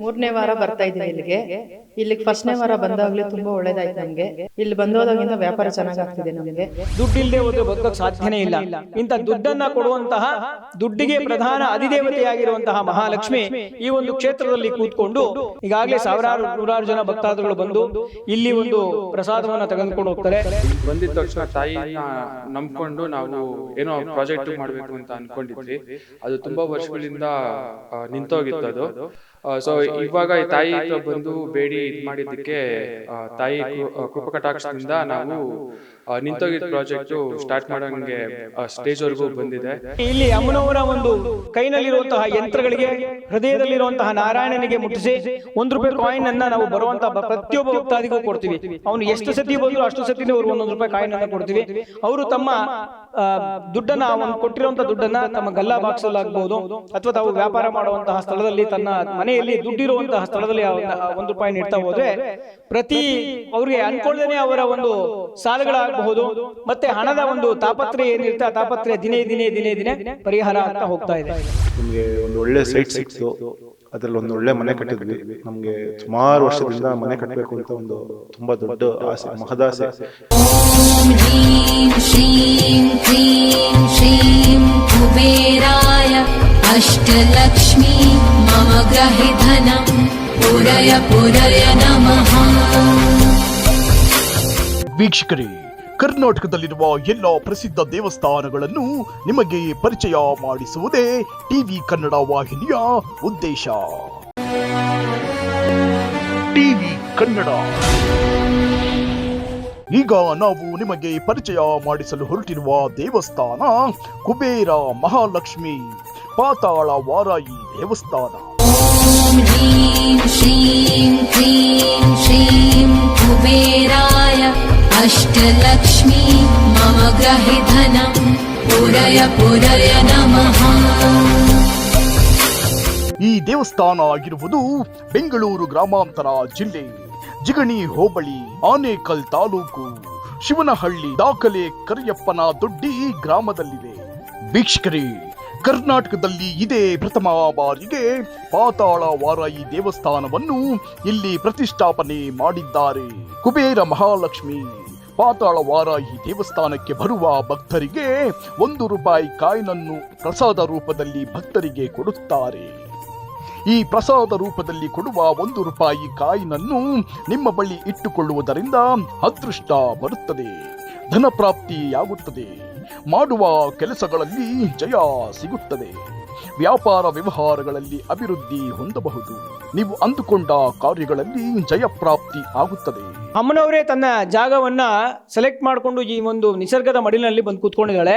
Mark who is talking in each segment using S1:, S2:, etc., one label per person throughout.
S1: ಮೂರನೇ ವಾರ ಬರ್ತಾ ಇದ್ದೀವಿ ಇಲ್ಲಿಗೆ. ಇಲ್ಲಿಗೆ ಫಸ್ಟ್ನೇ ವಾರ ಬಂದಾಗ್ಲೂ ತುಂಬಾ ಒಳ್ಳೇದಾಯ್ತು ನಮ್ಗೆ. ಇಲ್ಲಿ ಬಂದೋದಾಗಿಂದ ವ್ಯಾಪಾರ ಚೆನ್ನಾಗಾಗ್ತಿದೆ ಆಗ್ತಿದೆ ದುಡ್ಡು
S2: ಇಲ್ಲದೆ ಹೋದ್ರೆ ಬದುಕಕ್ಕೆ ಸಾಧ್ಯನೇ ಇಲ್ಲ. ಇಂಥ ದುಡ್ಡನ್ನ ಕೊಡುವಂತಹ ದುಡ್ಡಿಗೆ ಪ್ರಧಾನ ಅಧಿದೇವತೆಯಾಗಿರುವಂತಹ ಮಹಾಲಕ್ಷ್ಮಿ ಈ ಒಂದು ಕ್ಷೇತ್ರದಲ್ಲಿ ಕೂತ್ಕೊಂಡು ಈಗಾಗಲೇ ಸಾವಿರಾರು ನೂರಾರು ಜನ ಭಕ್ತಾದಿಗಳು ಬಂದು ಇಲ್ಲಿ ಒಂದು ಪ್ರಸಾದವನ್ನ ತೆಗೆದುಕೊಂಡು ಹೋಗ್ತಾರೆ.
S3: ಬಂದಿದ ತಕ್ಷಣ ತಾಯಿನ ನಂಬ್ಕೊಂಡು ನಾವು ಏನೋ ಪ್ರಾಜೆಕ್ಟ್ ಮಾಡಬೇಕು ಅಂತ ಅನ್ಕೊಂಡಿದ್ವಿ. ಅದು ತುಂಬಾ ವರ್ಷಗಳಿಂದ ನಿಂತೋಗಿತ್ತು ಅದು. ಸೊ ಇವಾಗ ಈ ತಾಯಿ ಬಂದು ಬೇಡಿ ಇದ್ ಮಾಡಿದ್ದಕ್ಕೆ ಆ, ತಾಯಿ ಕೃಪಕಟಾಕ್ಷದಿಂದ ನಾವು ನಿಂತೋಗಿದ್ದ ಪ್ರಾಜೆಕ್ಟ್ ಸ್ಟಾರ್ಟ್ ಮಾಡೋಂಗೆ ಸ್ಟೇಜ್ ವರೆಗೂ ಬಂದಿದೆ.
S2: ಇಲ್ಲಿ ಅಮ್ಮನವರ ಒಂದು ಕೈನಲ್ಲಿರುವಂತಹ ಯಂತ್ರಗಳಿಗೆ ಹೃದಯದಲ್ಲಿರುವಂತಹ ನಾರಾಯಣನಿಗೆ ಮುಟ್ಟಿಸಿ ಒಂದು ರೂಪಾಯಿ ಕಾಯಿನ್ ಅನ್ನ ನಾವು ಬರುವಂತಹ ಪ್ರತಿಯೊಬ್ಬ ಭಕ್ತಾದಿಗೂ ಕೊಡ್ತೀವಿ. ಅವನು ಎಷ್ಟು ಸತಿ ಬಂದ್ರು ಅಷ್ಟು ಸತಿ ಅವರು ಒಂದೊಂದು ರೂಪಾಯಿ ಕಾಯಿನ್ ಅನ್ನ ಕೊಡ್ತೀವಿ. ಅವರು ತಮ್ಮ ದುಡ್ಡನ್ನ ಒಂದು ಕೊಟ್ಟಿರುವಂತಹ ದುಡ್ಡನ್ನ ತಮ್ಮ ಗಲ್ಲಾ ಬಾಕ್ಸ್ ಅಲ್ಲಿ ಆಗ್ಬಹುದು ಅಥವಾ ತಾವು ವ್ಯಾಪಾರ ಮಾಡುವಂತಹ ಸ್ಥಳದಲ್ಲಿ ತನ್ನ ಮನೆಯಲ್ಲಿ ದುಡ್ಡಿರುವಂತಹ ಸ್ಥಳದಲ್ಲಿ ಒಂದು- ರೂಪಾಯಿ ನೀಡ್ತಾ ಹೋದ್ರೆ ಪ್ರತಿ ಅವ್ರಿಗೆ ಅನ್ಕೊಳ್ಳದೇನೆ ಅವರ ಒಂದು ಮಾಡಬಹುದು. ಮತ್ತೆ ಹಣದ ಒಂದು ತಾಪತ್ರೆ ಏನಿರುತ್ತೆ ಆ ತಾಪತ್ರೆ ದಿನೇ ದಿನೇ ದಿನೇ ದಿನೇ ಪರಿಹಾರ ಆಗ್ತಾ ಹೋಗ್ತಾ ಇದೆ.
S4: ನಿಮಗೆ ಒಂದು ಒಳ್ಳೆ ಸೈಟ್ ಸಿಕ್ತು. ಅದರಲ್ಲಿ ಒಂದು ಒಳ್ಳೆ ಮನೆ ಕಟ್ಟಿದ್ವಿ. ನಮಗೆ ಸುಮಾರು ವರ್ಷದಿಂದ ಮನೆ ಕಟ್ಟಬೇಕು ಅಂತ ಒಂದು ತುಂಬಾ ದೊಡ್ಡ ಆಸೆ ಮಹದಾಸೆ.
S5: ಅಷ್ಟಲಕ್ಷ್ಮೀ ಮಮ ಗ್ರಹಿ ಧನ ಪುರಯ ಪುರಯ ನಮಃ.
S6: ವೀಕ್ಷಕರೇ ಕರ್ನಾಟಕದಲ್ಲಿರುವ ಎಲ್ಲ ಪ್ರಸಿದ್ಧ ದೇವಸ್ಥಾನಗಳನ್ನು ನಿಮಗೆ ಪರಿಚಯ ಮಾಡಿಸುವುದೇ ಟಿವಿ ಕನ್ನಡ ವಾಹಿನಿಯ ಉದ್ದೇಶ. ಟಿವಿ ಕನ್ನಡ. ಈಗ ನಾವು ನಿಮಗೆ ಪರಿಚಯ ಮಾಡಿಸಲು ಹೊರಟಿರುವ ದೇವಸ್ಥಾನ ಕುಬೇರ ಮಹಾಲಕ್ಷ್ಮಿ ಪಾತಾಳ ವಾರಾಯಿ ದೇವಸ್ಥಾನ
S5: ಶ್ರೀ ಶ್ರೀ ಶ್ರೀ ಕುಬೇರಾಯ. अष्टलक्ष्मी मम ग्रहे धनं पुरय पुरय नमः
S6: ಈ ದೇವಸ್ಥಾನ ಆಗಿರುವುದು ಬೆಂಗಳೂರು ಗ್ರಾಮಾಂತರ ಜಿಲ್ಲೆ ಜಿಗಣಿ ಹೋಬಳಿ ಆನೇಕಲ್ ತಾಲೂಕು ಶಿವನಹಳ್ಳಿ ದಾಖಲೆ ಕರಿಯಪ್ಪನ ದೊಡ್ಡಿ ಗ್ರಾಮದಲ್ಲಿದೆ ವೀಕ್ಷಕರೇ ಕರ್ನಾಟಕದಲ್ಲಿ ಇದೇ ಪ್ರಥಮ ಬಾರಿಗೆ ಪಾತಾಳ ವಾರಾಯಿ ದೇವಸ್ಥಾನವನ್ನು ಇಲ್ಲಿ ಪ್ರತಿಷ್ಠಾಪನೆ ಮಾಡಿದ್ದಾರೆ ಕುಬೇರ ಮಹಾಲಕ್ಷ್ಮಿ ಪಾತಾಳ ಈ ದೇವಸ್ಥಾನಕ್ಕೆ ಬರುವ ಭಕ್ತರಿಗೆ ಒಂದು ರೂಪಾಯಿ ಕಾಯಿನನ್ನು ಪ್ರಸಾದ ರೂಪದಲ್ಲಿ ಭಕ್ತರಿಗೆ ಕೊಡುತ್ತಾರೆ. ಈ ಪ್ರಸಾದ ರೂಪದಲ್ಲಿ ಕೊಡುವ ಒಂದು ರೂಪಾಯಿ ಕಾಯಿನನ್ನು ನಿಮ್ಮ ಬಳಿ ಇಟ್ಟುಕೊಳ್ಳುವುದರಿಂದ ಅದೃಷ್ಟ ಬರುತ್ತದೆ. ಧನ ಪ್ರಾಪ್ತಿಯಾಗುತ್ತದೆ ಮಾಡುವ ಕೆಲಸಗಳಲ್ಲಿ ಜಯ ಸಿಗುತ್ತದೆ. ವ್ಯಾಪಾರ ವ್ಯವಹಾರಗಳಲ್ಲಿ ಅಭಿವೃದ್ಧಿ ಹೊಂದಬಹುದು. ನೀವು ಅಂದುಕೊಂಡ ಕಾರ್ಯಗಳಲ್ಲಿ ಜಯಪ್ರಾಪ್ತಿ ಆಗುತ್ತದೆ.
S2: ಅಮ್ಮನವರೇ ತನ್ನ ಜಾಗವನ್ನ ಸೆಲೆಕ್ಟ್ ಮಾಡಿಕೊಂಡು ಈ ಒಂದು ನಿಸರ್ಗದ ಮಡಿಲಿನಲ್ಲಿ ಬಂದು ಕೂತ್ಕೊಂಡಿದ್ದಾಳೆ.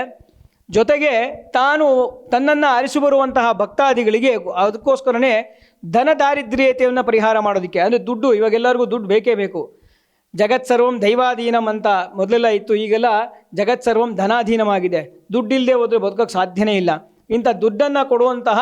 S2: ಜೊತೆಗೆ ತಾನು ತನ್ನನ್ನು ಅರಿಸಿ ಬರುವಂತಹ ಭಕ್ತಾದಿಗಳಿಗೆ ಅದಕ್ಕೋಸ್ಕರನೇ ಧನ ದಾರಿದ್ರ್ಯತೆಯನ್ನು ಪರಿಹಾರ ಮಾಡೋದಕ್ಕೆ, ಅಂದರೆ ದುಡ್ಡು, ಇವಾಗೆಲ್ಲರಿಗೂ ದುಡ್ಡು ಬೇಕೇ ಬೇಕು. ಜಗತ್ ಸರ್ವಂ ದೈವಾಧೀನಂ ಅಂತ ಮೊದಲೆಲ್ಲ ಇತ್ತು, ಈಗೆಲ್ಲ ಜಗತ್ ಸರ್ವಂ ಧನಾಧೀನವಾಗಿದೆ. ದುಡ್ಡಿಲ್ಲದೆ ಹೋದರೆ ಬದುಕೋಕ್ಕೆ ಸಾಧ್ಯನೇ ಇಲ್ಲ. ಇಂಥ ದುಡ್ಡನ್ನು ಕೊಡುವಂತಹ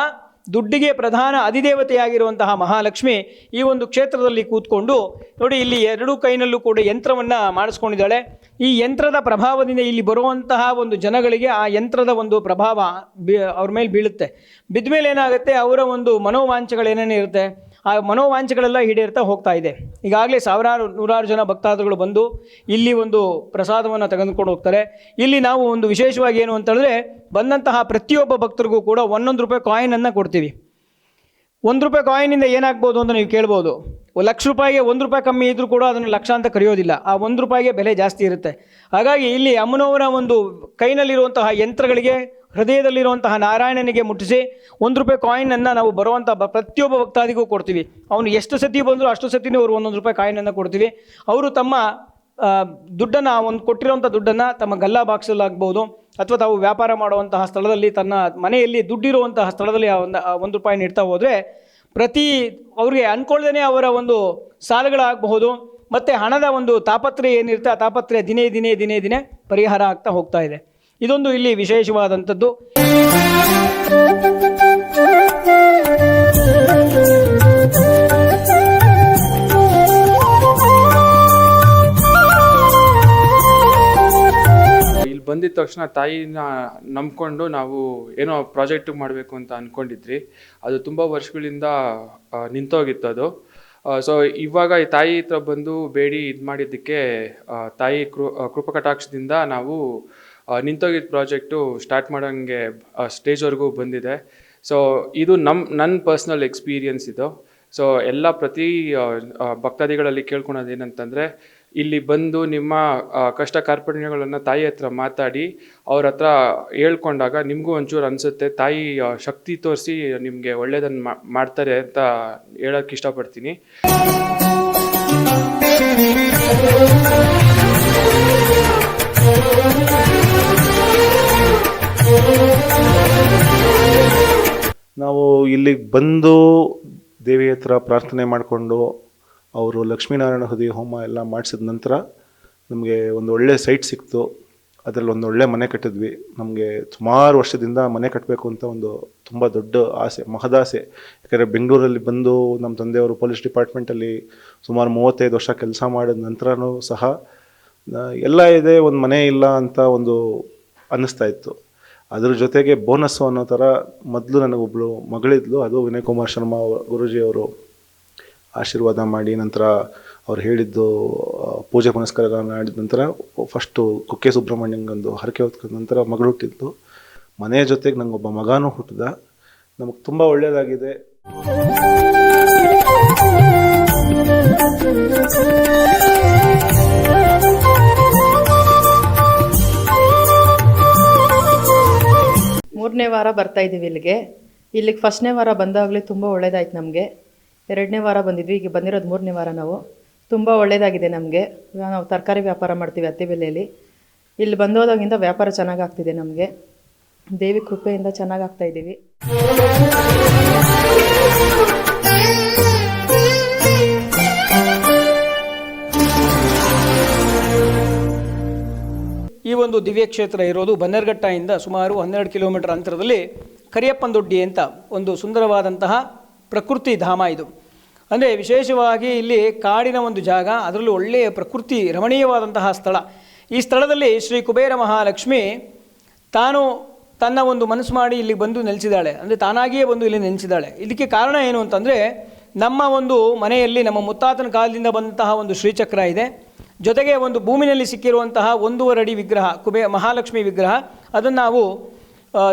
S2: ದುಡ್ಡಿಗೆ ಪ್ರಧಾನ ಅಧಿದೇವತೆಯಾಗಿರುವಂತಹ ಮಹಾಲಕ್ಷ್ಮಿ ಈ ಒಂದು ಕ್ಷೇತ್ರದಲ್ಲಿ ಕೂತ್ಕೊಂಡು ನೋಡಿ, ಇಲ್ಲಿ ಎರಡೂ ಕೈನಲ್ಲೂ ಕೂಡ ಯಂತ್ರವನ್ನು ಮಾಡಿಸ್ಕೊಂಡಿದ್ದಾಳೆ. ಈ ಯಂತ್ರದ ಪ್ರಭಾವದಿಂದ ಇಲ್ಲಿ ಬರುವಂತಹ ಒಂದು ಜನಗಳಿಗೆ ಆ ಯಂತ್ರದ ಒಂದು ಪ್ರಭಾವ ಬಿ ಅವ್ರ ಮೇಲೆ ಬೀಳುತ್ತೆ. ಬಿದ್ದ ಮೇಲೆ ಏನಾಗುತ್ತೆ? ಅವರ ಒಂದು ಮನೋವಾಂಛೆಗಳೇನೇನು ಇರುತ್ತೆ ಆ ಮನೋವಾಂಛೆಗಳೆಲ್ಲ ಈಡೇರ್ತಾ ಹೋಗ್ತಾ ಇದೆ. ಈಗಾಗಲೇ ಸಾವಿರಾರು ನೂರಾರು ಜನ ಭಕ್ತಾದಿಗಳು ಬಂದು ಇಲ್ಲಿ ಒಂದು ಪ್ರಸಾದವನ್ನು ತೆಗೆದುಕೊಂಡು ಹೋಗ್ತಾರೆ. ಇಲ್ಲಿ ನಾವು ಒಂದು ವಿಶೇಷವಾಗಿ ಏನು ಅಂತೇಳಿದ್ರೆ ಬಂದಂತಹ ಪ್ರತಿಯೊಬ್ಬ ಭಕ್ತರಿಗೂ ಕೂಡ ಒಂದೊಂದು ರೂಪಾಯಿ ಕಾಯಿನನ್ನು ಕೊಡ್ತೀವಿ. ಒಂದು ರೂಪಾಯಿ ಕಾಯಿನಿಂದ ಏನಾಗ್ಬೋದು ಅಂತ ನೀವು ಕೇಳ್ಬೋದು. ಲಕ್ಷ ರೂಪಾಯಿಗೆ ಒಂದು ರೂಪಾಯಿ ಕಮ್ಮಿ ಇದ್ದರೂ ಕೂಡ ಅದನ್ನು ಲಕ್ಷ ಅಂತ ಕರೆಯೋದಿಲ್ಲ. ಆ ಒಂದು ರೂಪಾಯಿಗೆ ಬೆಲೆ ಜಾಸ್ತಿ ಇರುತ್ತೆ. ಹಾಗಾಗಿ ಇಲ್ಲಿ ಅಮ್ಮನವರ ಒಂದು ಕೈನಲ್ಲಿರುವಂತಹ ಯಂತ್ರಗಳಿಗೆ ಹೃದಯದಲ್ಲಿರುವಂತಹ ನಾರಾಯಣನಿಗೆ ಮುಟ್ಟಿಸಿ ಒಂದು ರೂಪಾಯಿ ಕಾಯಿನನ್ನು ನಾವು ಬರುವಂಥ ಬ- ಪ್ರತಿಯೊಬ್ಬ ಭಕ್ತಾದಿಗೂ ಕೊಡ್ತೀವಿ. ಅವನು ಎಷ್ಟು ಸತಿ ಬಂದರೂ ಅಷ್ಟು ಸತಿನೇ ಅವರು ಒಂದೊಂದು ರೂಪಾಯಿ ಕಾಯಿನನ್ನು ಕೊಡ್ತೀವಿ. ಅವರು ತಮ್ಮ ದುಡ್ಡನ್ನು, ಒಂದು ಕೊಟ್ಟಿರುವಂಥ ದುಡ್ಡನ್ನು ತಮ್ಮ ಗಲ್ಲಾ ಬಾಕ್ಸಲ್ಲಾಗ್ಬೋದು ಅಥವಾ ತಾವು ವ್ಯಾಪಾರ ಮಾಡುವಂತಹ ಸ್ಥಳದಲ್ಲಿ ತನ್ನ ಮನೆಯಲ್ಲಿ ದುಡ್ಡಿರುವಂತಹ ಸ್ಥಳದಲ್ಲಿ ಆ ಒಂದು ಒಂದು ರೂಪಾಯಿ ನೀಡ್ತಾ ಹೋದರೆ ಪ್ರತಿ ಅವರಿಗೆ ಅನ್ಕೊಳ್ಳದೇನೆ ಅವರ ಒಂದು ಸಾಲಗಳಾಗಬಹುದು. ಮತ್ತು ಹಣದ ಒಂದು ತಾಪತ್ರೆ ಏನಿರುತ್ತೆ, ಆ ತಾಪತ್ರೆ ದಿನೇ ದಿನೇ ದಿನೇ ದಿನೇ ಪರಿಹಾರ ಆಗ್ತಾ ಹೋಗ್ತಾ ಇದೆ. ಇದೊಂದು ಇಲ್ಲಿ ವಿಶೇಷವಾದಂಥದ್ದು.
S3: ಇಲ್ಲಿ ಬಂದಿದ ತಕ್ಷಣ ತಾಯಿನ ನಂಬ್ಕೊಂಡು ನಾವು ಏನೋ ಪ್ರಾಜೆಕ್ಟ್ ಮಾಡಬೇಕು ಅಂತ ಅಂದ್ಕೊಂಡಿದ್ರಿ ಅದು ತುಂಬ ವರ್ಷಗಳಿಂದ ನಿಂತೋಗಿತ್ತು ಅದು. ಸೊ ಇವಾಗ ಈ ತಾಯಿ ಹತ್ರ ಬಂದು ಬೇಡಿ ಇದು ಮಾಡಿದ್ದಕ್ಕೆ ತಾಯಿ ಕೃಪಕಟಾಕ್ಷದಿಂದ ನಾವು ನಿಂತೋಗಿದ್ದ ಪ್ರಾಜೆಕ್ಟು ಸ್ಟಾರ್ಟ್ ಮಾಡೋಂಗೆ ಸ್ಟೇಜ್ವರೆಗೂ ಬಂದಿದೆ. ಸೊ ಇದು ನಮ್ಮ ನನ್ನ ಪರ್ಸ್ನಲ್ ಎಕ್ಸ್ಪೀರಿಯನ್ಸ್ ಇದು. ಸೊ ಎಲ್ಲ ಪ್ರತಿ ಭಕ್ತಾದಿಗಳಲ್ಲಿ ಕೇಳ್ಕೊಳೋದು ಏನಂತಂದರೆ, ಇಲ್ಲಿ ಬಂದು ನಿಮ್ಮ ಕಷ್ಟ ಕಾರ್ಪಣ್ಯಗಳನ್ನು ತಾಯಿ ಹತ್ರ ಮಾತಾಡಿ, ಅವ್ರ ಹತ್ರ ಹೇಳ್ಕೊಂಡಾಗ ನಿಮಗೂ ಒಂಚೂರು ಅನಿಸುತ್ತೆ, ತಾಯಿ ಶಕ್ತಿ ತೋರಿಸಿ ನಿಮಗೆ ಒಳ್ಳೇದನ್ನು ಮಾಡ್ತಾರೆ ಅಂತ ಹೇಳೋಕ್ಕೆ ಇಷ್ಟಪಡ್ತೀನಿ.
S4: ಇಲ್ಲಿಗೆ ಬಂದು ದೇವಿ ಹತ್ರ ಪ್ರಾರ್ಥನೆ ಮಾಡಿಕೊಂಡು ಅವರು ಲಕ್ಷ್ಮೀನಾರಾಯಣ ಹೃದಯ ಹೋಮ ಎಲ್ಲ ಮಾಡಿಸಿದ ನಂತರ ನಮಗೆ ಒಂದು ಒಳ್ಳೆ ಸೈಟ್ ಸಿಕ್ತು. ಅದರಲ್ಲಿ ಒಂದು ಒಳ್ಳೆ ಮನೆ ಕಟ್ಟಿದ್ವಿ. ನಮಗೆ ಸುಮಾರು ವರ್ಷದಿಂದ ಮನೆ ಕಟ್ಟಬೇಕು ಅಂತ ಒಂದು ತುಂಬ ದೊಡ್ಡ ಆಸೆ ಮಹದಾಸೆ ಯಾಕಂದರೆ ಬೆಂಗಳೂರಲ್ಲಿ ಬಂದು ನಮ್ಮ ತಂದೆಯವರು ಪೊಲೀಸ್ ಡಿಪಾರ್ಟ್ಮೆಂಟಲ್ಲಿ ಸುಮಾರು ಮೂವತ್ತೈದು ವರ್ಷ ಕೆಲಸ ಮಾಡಿದ ನಂತರನೂ ಸಹ ಎಲ್ಲ ಇದೆ, ಒಂದು ಮನೆ ಇಲ್ಲ ಅಂತ ಒಂದು ಅನ್ನಿಸ್ತಾ ಇತ್ತು. ಅದ್ರ ಜೊತೆಗೆ ಬೋನಸ್ಸು ಅನ್ನೋ ಥರ ಮೊದಲು ನನಗೊಬ್ಬಳು ಮಗಳಿದ್ಲು, ಅದು ವಿನಯ್ ಕುಮಾರ್ ಶರ್ಮಾ ಗುರುಜಿಯವರು ಆಶೀರ್ವಾದ ಮಾಡಿ ನಂತರ ಅವ್ರು ಹೇಳಿದ್ದು ಪೂಜೆ ಪುನಸ್ಕಾರಗಳನ್ನು ಮಾಡಿದ ನಂತರ ಫಸ್ಟು ಕುಕ್ಕೆ ಸುಬ್ರಹ್ಮಣ್ಯಂಗೊಂದು ಹರಕೆ ಹೊತ್ಕೊಂಡ ನಂತರ ಮಗಳು ಹುಟ್ಟಿದ್ದು. ಮನೆಯ ಜೊತೆಗೆ ನಂಗೊಬ್ಬ ಮಗನೂ ಹುಟ್ಟಿದ. ನಮಗೆ ತುಂಬ ಒಳ್ಳೆಯದಾಗಿದೆ
S1: ಮೂರನೇ ವಾರ ಬರ್ತಾ ಇದ್ದೀವಿ ಇಲ್ಲಿಗೆ. ಇಲ್ಲಿಗೆ ಫಸ್ಟ್ನೇ ವಾರ ಬಂದಾಗಲೇ ತುಂಬ ಒಳ್ಳೆಯದಾಯ್ತು ನಮಗೆ. ಎರಡನೇ ವಾರ ಬಂದಿದ್ವಿ, ಈಗ ಬಂದಿರೋದು ಮೂರನೇ ವಾರ ನಾವು. ತುಂಬ ಒಳ್ಳೆಯದಾಗಿದೆ ನಮಗೆ. ನಾವು ತರಕಾರಿ ವ್ಯಾಪಾರ ಮಾಡ್ತೀವಿ ಅತ್ತಿಬೆಲೆಯಲ್ಲಿ ಇಲ್ಲಿ ಬಂದೋದಾಗಿಂದ ವ್ಯಾಪಾರ ಚೆನ್ನಾಗಾಗ್ತಿದೆ ನಮಗೆ. ದೇವಿ ಕೃಪೆಯಿಂದ ಚೆನ್ನಾಗಿ ಆಗ್ತಾ
S2: ಒಂದು ದಿವ್ಯ ಕ್ಷೇತ್ರ ಇರೋದು ಬನ್ನೇರ್ಘಟ್ಟಯಿಂದ ಸುಮಾರು ಹನ್ನೆರಡು ಕಿಲೋಮೀಟರ್ ಅಂತರದಲ್ಲಿ ಕರಿಯಪ್ಪನದೊಡ್ಡಿ ಅಂತ ಒಂದು ಸುಂದರವಾದಂತಹ ಪ್ರಕೃತಿ ಧಾಮ ಇದು. ಅಂದರೆ ವಿಶೇಷವಾಗಿ ಇಲ್ಲಿ ಕಾಡಿನ ಒಂದು ಜಾಗ, ಅದರಲ್ಲೂ ಒಳ್ಳೆಯ ಪ್ರಕೃತಿ ರಮಣೀಯವಾದಂತಹ ಸ್ಥಳ. ಈ ಸ್ಥಳದಲ್ಲಿ ಶ್ರೀ ಕುಬೇರ ಮಹಾಲಕ್ಷ್ಮಿ ತಾನು ತನ್ನ ಒಂದು ಮನಸ್ಸು ಮಾಡಿ ಇಲ್ಲಿ ಬಂದು ನೆಲೆಸಿದ್ದಾಳೆ. ಅಂದರೆ ತಾನಾಗಿಯೇ ಬಂದು ಇಲ್ಲಿ ನೆಲೆಸಿದ್ದಾಳೆ. ಇದಕ್ಕೆ ಕಾರಣ ಏನು ಅಂತಂದರೆ, ನಮ್ಮ ಒಂದು ಮನೆಯಲ್ಲಿ ನಮ್ಮ ಮುತ್ತಾತನ ಕಾಲದಿಂದ ಬಂದಂತಹ ಒಂದು ಶ್ರೀಚಕ್ರ ಇದೆ. ಜೊತೆಗೆ ಒಂದು ಭೂಮಿನಲ್ಲಿ ಸಿಕ್ಕಿರುವಂತಹ ಒಂದೂವರೆ ಅಡಿ ವಿಗ್ರಹ, ಕುಬೇ ಮಹಾಲಕ್ಷ್ಮಿ ವಿಗ್ರಹ, ಅದನ್ನು ನಾವು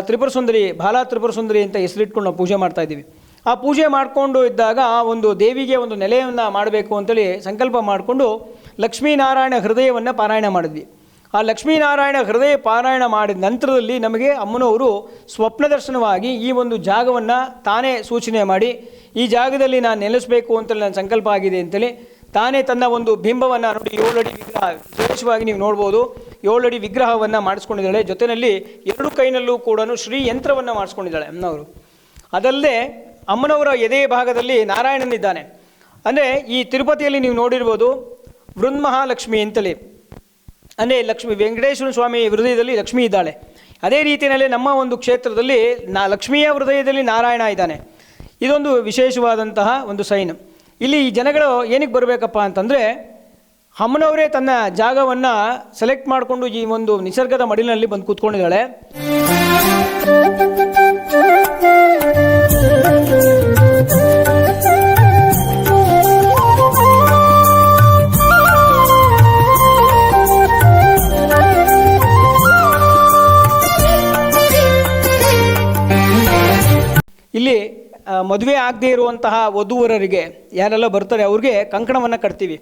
S2: ತ್ರಿಪುರ ಸುಂದರಿ ಬಾಲಾ ತ್ರಿಪುರ ಸುಂದರಿ ಅಂತ ಹೆಸರಿಟ್ಕೊಂಡು ನಾವು ಪೂಜೆ ಮಾಡ್ತಾ ಇದ್ದೀವಿ. ಆ ಪೂಜೆ ಮಾಡಿಕೊಂಡು ಇದ್ದಾಗ ಆ ಒಂದು ದೇವಿಗೆ ಒಂದು ನೆಲೆಯನ್ನು ಮಾಡಬೇಕು ಅಂತೇಳಿ ಸಂಕಲ್ಪ ಮಾಡಿಕೊಂಡು ಲಕ್ಷ್ಮೀನಾರಾಯಣ ಹೃದಯವನ್ನು ಪಾರಾಯಣ ಮಾಡಿದ್ವಿ. ಆ ಲಕ್ಷ್ಮೀನಾರಾಯಣ ಹೃದಯ ಪಾರಾಯಣ ಮಾಡಿದ ನಂತರದಲ್ಲಿ ನಮಗೆ ಅಮ್ಮನವರು ಸ್ವಪ್ನ ದರ್ಶನವಾಗಿ ಈ ಒಂದು ಜಾಗವನ್ನು ತಾನೇ ಸೂಚನೆ ಮಾಡಿ, ಈ ಜಾಗದಲ್ಲಿ ನಾನು ನೆಲೆಸಬೇಕು ಅಂತೇಳಿ ನನ್ನ ಸಂಕಲ್ಪ ಆಗಿದೆ ಅಂತೇಳಿ ತಾನೇ ತನ್ನ ಒಂದು ಬಿಂಬವನ್ನು ನೋಡಿ ಏಳಡಿ ವಿಗ್ರಹ ವಿಶೇಷವಾಗಿ ನೀವು ನೋಡ್ಬೋದು. ಏಳಡಿ ವಿಗ್ರಹವನ್ನು ಮಾಡಿಸ್ಕೊಂಡಿದ್ದಾಳೆ. ಜೊತೆಯಲ್ಲಿ ಎರಡು ಕೈನಲ್ಲೂ ಕೂಡ ಶ್ರೀ ಯಂತ್ರವನ್ನು ಮಾಡಿಸ್ಕೊಂಡಿದ್ದಾಳೆ ಅಮ್ಮನವರು. ಅದಲ್ಲದೆ ಅಮ್ಮನವರ ಎದೆಯ ಭಾಗದಲ್ಲಿ ನಾರಾಯಣನಿದ್ದಾನೆ. ಅಂದರೆ ಈ ತಿರುಪತಿಯಲ್ಲಿ ನೀವು ನೋಡಿರ್ಬೋದು ವೃನ್ಮಹಾಲಕ್ಷ್ಮಿ ಅಂತಲೇ ಅಂದರೆ ಲಕ್ಷ್ಮಿ ವೆಂಕಟೇಶ್ವರ ಸ್ವಾಮಿ ಹೃದಯದಲ್ಲಿ ಲಕ್ಷ್ಮಿ ಇದ್ದಾಳೆ. ಅದೇ ರೀತಿಯಲ್ಲಿ ನಮ್ಮ ಒಂದು ಕ್ಷೇತ್ರದಲ್ಲಿ ನಾ ಲಕ್ಷ್ಮಿಯ ಹೃದಯದಲ್ಲಿ ನಾರಾಯಣ ಇದ್ದಾನೆ. ಇದೊಂದು ವಿಶೇಷವಾದಂತಹ ಒಂದು ಸೈನ್. ಇಲ್ಲಿ ಈ ಜನಗಳು ಏನಕ್ಕೆ ಬರಬೇಕಪ್ಪ ಅಂತಂದರೆ ಅಮ್ಮನವರೇ ತನ್ನ ಜಾಗವನ್ನು ಸೆಲೆಕ್ಟ್ ಮಾಡಿಕೊಂಡು ಈ ಒಂದು ನಿಸರ್ಗದ ಮಡಿಲಿನಲ್ಲಿ ಬಂದು ಕೂತ್ಕೊಂಡಿದ್ದಾಳೆ. ಮದುವೆ ಆಗದೇ ಇರುವಂತಹ ವಧುವರರಿಗೆ, ಯಾರೆಲ್ಲ ಬರ್ತಾರೆ ಅವ್ರಿಗೆ ಕಂಕಣವನ್ನು ಕಟ್ತೀವಿ.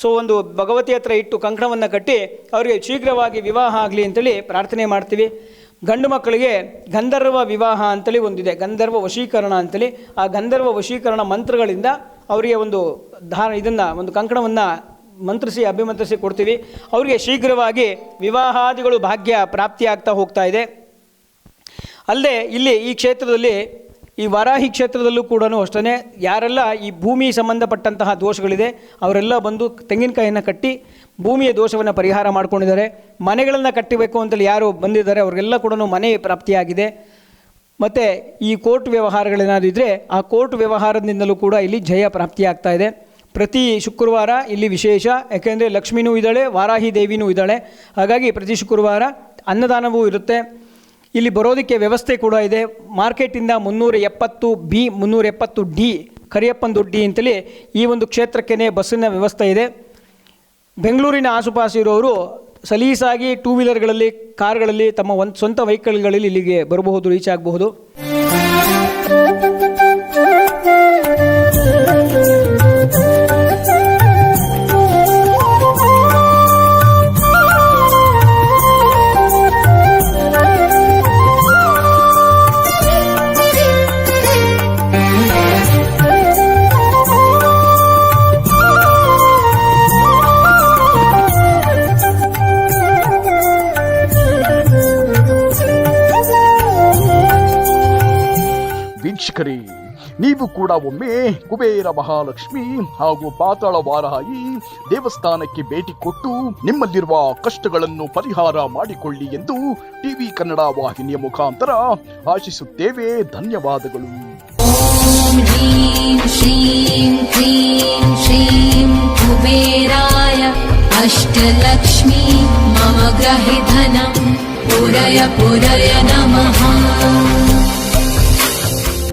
S2: ಸೊ ಒಂದು ಭಗವತಿ ಹತ್ರ ಇಟ್ಟು ಕಂಕಣವನ್ನು ಕಟ್ಟಿ ಅವರಿಗೆ ಶೀಘ್ರವಾಗಿ ವಿವಾಹ ಆಗಲಿ ಅಂತೇಳಿ ಪ್ರಾರ್ಥನೆ ಮಾಡ್ತೀವಿ. ಗಂಡು ಮಕ್ಕಳಿಗೆ ಗಂಧರ್ವ ವಿವಾಹ ಅಂತೇಳಿ ಒಂದಿದೆ, ಗಂಧರ್ವ ವಶೀಕರಣ ಅಂತೇಳಿ. ಆ ಗಂಧರ್ವ ವಶೀಕರಣ ಮಂತ್ರಗಳಿಂದ ಅವರಿಗೆ ಒಂದು ಧಾರ, ಇದನ್ನು, ಒಂದು ಕಂಕಣವನ್ನು ಮಂತ್ರಿಸಿ, ಅಭಿಮಂತ್ರಿಸಿ ಕೊಡ್ತೀವಿ. ಅವರಿಗೆ ಶೀಘ್ರವಾಗಿ ವಿವಾಹಾದಿಗಳು ಭಾಗ್ಯ ಪ್ರಾಪ್ತಿಯಾಗ್ತಾ ಹೋಗ್ತಾ ಇದೆ. ಅಲ್ಲದೆ ಇಲ್ಲಿ ಈ ಕ್ಷೇತ್ರದಲ್ಲಿ ಈ ವಾರಾಹಿ ಕ್ಷೇತ್ರದಲ್ಲೂ ಕೂಡ ಅಷ್ಟೇ ಯಾರೆಲ್ಲ ಈ ಭೂಮಿ ಸಂಬಂಧಪಟ್ಟಂತಹ ದೋಷಗಳಿದೆ, ಅವರೆಲ್ಲ ಬಂದು ತೆಂಗಿನಕಾಯಿಯನ್ನು ಕಟ್ಟಿ ಭೂಮಿಯ ದೋಷವನ್ನು ಪರಿಹಾರ ಮಾಡ್ಕೊಂಡಿದ್ದಾರೆ. ಮನೆಗಳನ್ನು ಕಟ್ಟಬೇಕು ಅಂತೇಳಿ ಯಾರು ಬಂದಿದ್ದಾರೆ, ಅವ್ರಿಗೆಲ್ಲ ಕೂಡ ಮನೆ ಪ್ರಾಪ್ತಿಯಾಗಿದೆ. ಮತ್ತು ಈ ಕೋರ್ಟ್ ವ್ಯವಹಾರಗಳೇನಾದರೂ ಇದ್ದರೆ ಆ ಕೋರ್ಟ್ ವ್ಯವಹಾರದಿಂದಲೂ ಕೂಡ ಇಲ್ಲಿ ಜಯ ಪ್ರಾಪ್ತಿಯಾಗ್ತಾ ಇದೆ. ಪ್ರತಿ ಶುಕ್ರವಾರ ಇಲ್ಲಿ ವಿಶೇಷ, ಯಾಕೆಂದರೆ ಲಕ್ಷ್ಮಿನೂ ಇದ್ದಾಳೆ, ವಾರಾಹಿ ದೇವಿನೂ ಇದ್ದಾಳೆ. ಹಾಗಾಗಿ ಪ್ರತಿ ಶುಕ್ರವಾರ ಅನ್ನದಾನವೂ ಇರುತ್ತೆ. ಇಲ್ಲಿ ಬರೋದಕ್ಕೆ ವ್ಯವಸ್ಥೆ ಕೂಡ ಇದೆ. ಮಾರ್ಕೆಟಿಂದ ಮುನ್ನೂರ ಎಪ್ಪತ್ತು ಬಿ ಮುನ್ನೂರ ಎಪ್ಪತ್ತು ಡಿ ಕರಿಯಪ್ಪನ ದೊಡ್ಡಿ ಅಂತಲೇ ಈ ಒಂದು ಕ್ಷೇತ್ರಕ್ಕೇ ಬಸ್ಸಿನ ವ್ಯವಸ್ಥೆ ಇದೆ. ಬೆಂಗಳೂರಿನ ಆಸುಪಾಸು ಇರೋರು ಸಲೀಸಾಗಿ ಟೂ ವೀಲರ್ಗಳಲ್ಲಿ ಕಾರ್ಗಳಲ್ಲಿ ತಮ್ಮ ಒಂದು ಸ್ವಂತ ವೆಹಿಕಲ್ಗಳಲ್ಲಿ ಇಲ್ಲಿಗೆ ಬರಬಹುದು ರೀಚ್ ಆಗಬಹುದು.
S6: ನೀವು ಕೂಡ ಒಮ್ಮೆ ಕುಬೇರ ಮಹಾಲಕ್ಷ್ಮಿ ಹಾಗೂ ಪಾತಾಳ ವಾರಾಹಿ ದೇವಸ್ಥಾನಕ್ಕೆ ಭೇಟಿ ಕೊಟ್ಟು ನಿಮ್ಮಲ್ಲಿರುವ ಕಷ್ಟಗಳನ್ನು ಪರಿಹಾರ ಮಾಡಿಕೊಳ್ಳಿ ಎಂದು ಟಿವಿ ಕನ್ನಡ ವಾಹಿನಿಯ ಮುಖಾಂತರ ಆಶಿಸುತ್ತೇವೆ ಧನ್ಯವಾದಗಳು
S5: ॐ ह्रीं श्रीं क्लीं श्रीं कुबेराय अष्टलक्ष्मी मम ग्रहे धनं पुरय पुरय नमः